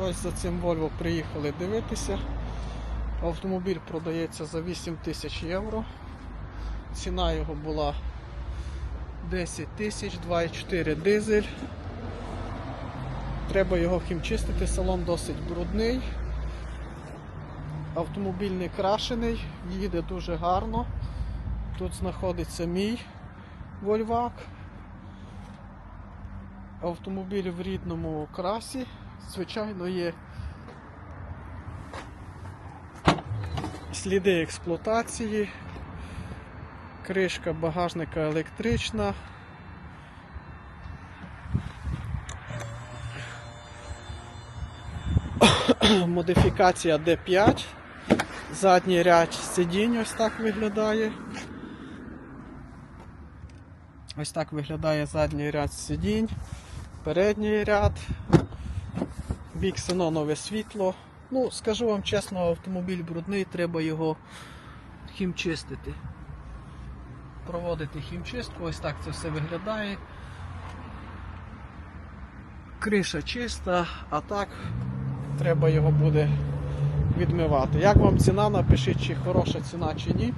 Ось за цим Volvo приїхали дивитися. Автомобіль продається за 8 тисяч євро. Ціна його була 10 тисяч, 2,4 дизель. Треба його хімчистити, салон досить брудний. Автомобіль не крашений, їде дуже гарно. Тут знаходиться мій Вольвак. Автомобіль в рідному красі. Звичайно, є сліди експлуатації, кришка багажника електрична. Модифікація D5. Задній ряд сидінь ось так виглядає. Ось так виглядає задній ряд сидінь, передній ряд, бік ксенонове світло. Ну, скажу вам чесно, автомобіль брудний, треба його хімчистити. Проводити хімчистку, ось так це все виглядає. Криша чиста, а так треба його буде відмивати. Як вам ціна, напишіть, чи хороша ціна, чи ні.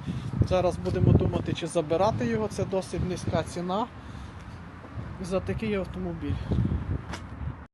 Зараз будемо думати, чи забирати його. Це досить низька ціна за такий автомобіль.